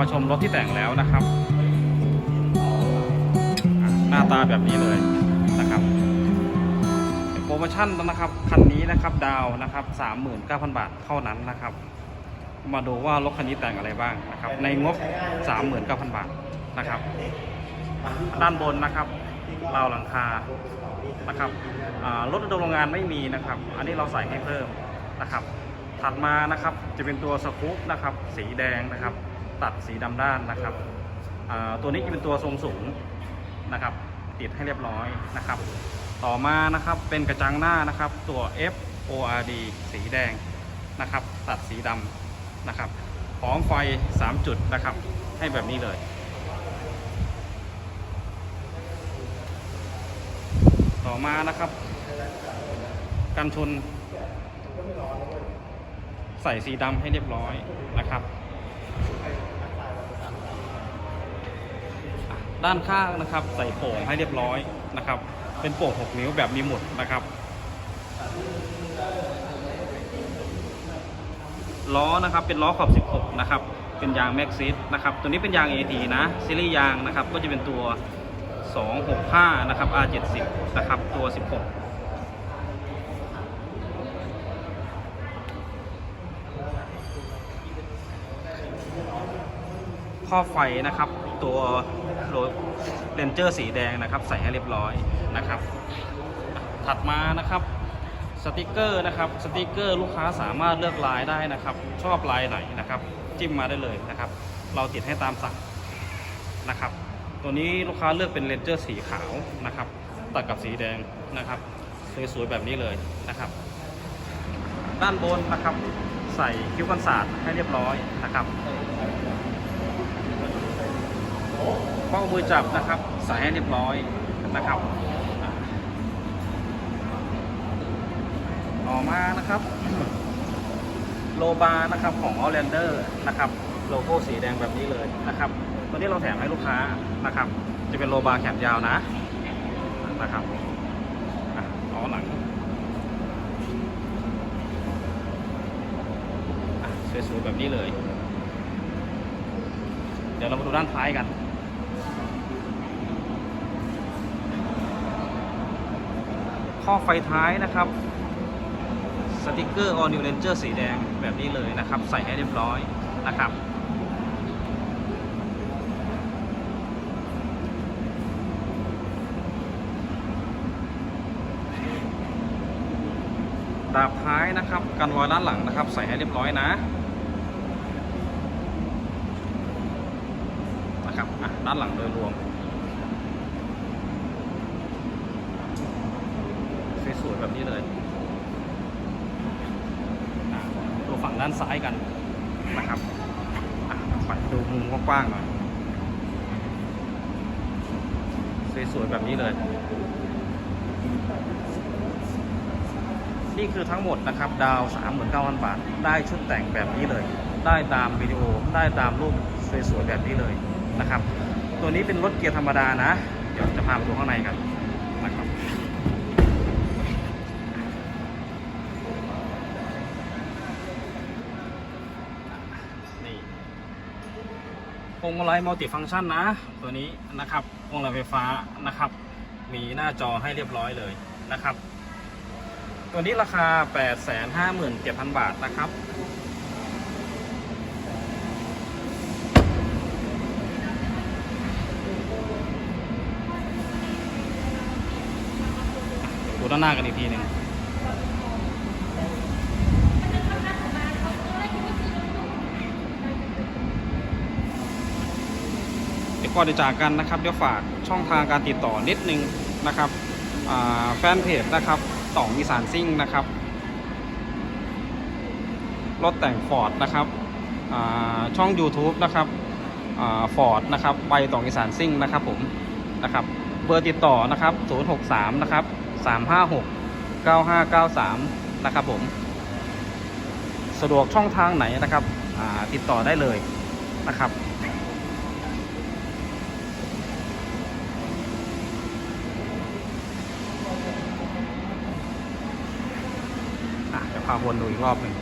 มาชมรถที่แต่งแล้วนะครับ หน้าตาแบบนี้เลยนะครับโปรโมชั่นนะครับคันนี้นะครับดาวนะครับ39,000 บาทเท่านั้นนะครับ มาดูว่ารถคันนี้แต่งอะไรบ้างนะครับ ในงบ 39,000 บาทนะครับ ด้านบนนะครับราวหลังคานะครับอ่ารถโรงงานไม่มีนะครับ อันนี้เราใส่ให้เพิ่มนะครับ ถัดมานะครับจะเป็นตัวสกู๊ปนะครับ สีแดงนะครับ ตัดสีดำด้านนะครับตัวนี้จะเป็นตัวทรงสูงนะครับ ติดให้เรียบร้อยนะครับ ต่อมานะครับเป็นกระจังหน้านะครับ ตัว F O R D สีแดงนะครับ ตัดสีดำนะครับพร้อมไฟ 3 จุดนะครับ ให้แบบนี้เลยต่อมานะครับ กันชน ใส่สีดำให้เรียบร้อยนะครับ ด้านข้างนะครับ ใส่โป่งให้เรียบร้อยนะครับ เป็นโป่ง6นิ้วแบบมีหมุดนะครับ ล้อนะครับเป็นล้อขอบ 16 นะครับ เป็นยางแม็กซิสนะครับ ตัวนี้เป็นยาง AT นะ ซีรีส์ยางนะครับ ก็จะเป็นตัว 265 นะครับ R70 นะครับ ตัว 16ข้อไฟนะครับตัว โรเรนเจอร์สีแดงนะครับ ใส่ให้เรียบร้อยนะครับ ถัดมานะครับสติกเกอร์นะครับสติกเกอร์ลูกค้าสามารถเลือกลายได้นะครับ ชอบลายไหนนะครับ จิ้มมาได้เลยนะครับ เราติดให้ตามสั่งนะครับ ตัวนี้ลูกค้าเลือกเป็นเรนเจอร์สีขาวนะครับ ตัดกับสีแดงนะครับสวยๆแบบนี้เลยนะครับ ด้านบนนะครับ ใส่คิ้วกันศาสตร์ให้เรียบร้อยนะครับ เป้ามือจับนะครับใส่ให้เรียบร้อยนะครับต่อมานะครับ โลบาร์นะครับของ Outlander นะครับ โลโก้สีแดงแบบนี้เลยนะครับ ตัวนี้เราแถมให้ลูกค้านะครับ จะเป็นโลบาร์แขนยาวนะนะครับอะล้อหลังสวยๆแบบนี้เลย เดี๋ยวเรามาดูด้านท้ายกัน ข้อไฟท้ายนะครับสติกเกอร์ All New Ranger สีแดงแบบนี้เลยนะครับ ใส่ให้เรียบร้อยนะครับ ดาบท้ายนะครับ กันรอยด้านหลังนะครับ ใส่ให้เรียบร้อยนะนะครับด้านหลังโดยรวม สวยๆแบบ นี้เลย ดูฝั่งด้านซ้ายกันนะครับอะไปดูมุมกว้างๆหน่อยสวยๆแบบนี้เลย นี่คือทั้งหมดนะครับ ดาว39,000 บาท ได้ชุดแต่งแบบนี้เลย ได้ตามวิดีโอ ได้ตามรูปสวยๆแบบนี้เลยนะครับ ตัวนี้เป็นรถเกียร์ธรรมดานะ เดี๋ยวจะพาไปดูข้างในกันนะครับ วงมาลัยมัลติฟังก์ชันนะ ตัวนี้นะครับพวงมาลัยไฟฟ้านะครับ มีหน้าจอให้เรียบร้อยเลยนะครับ ตัวนี้ราคา 857,000 บาทนะครับดูด้านหน้ากันอีกทีหนึ่งเดี๋ยว ก่อนจะจากกันนะครับเดี๋ยวฝากช่องทางการติดต่อนิดนึงนะครับแฟนเพจนะครับต่องอีสานซิ่งนะครับรถแต่งฟอร์ดนะครับช่อง YouTube นะครับฟอร์ดนะครับไปต่องอีสานซิ่งนะครับผมนะครับเบอร์ติดต่อนะครับ 063 นะครับ 356 9593 นะครับผม สะดวกช่องทางไหนนะครับติดต่อได้เลยนะครับ พาวนดูอีกรอบหนึ่ง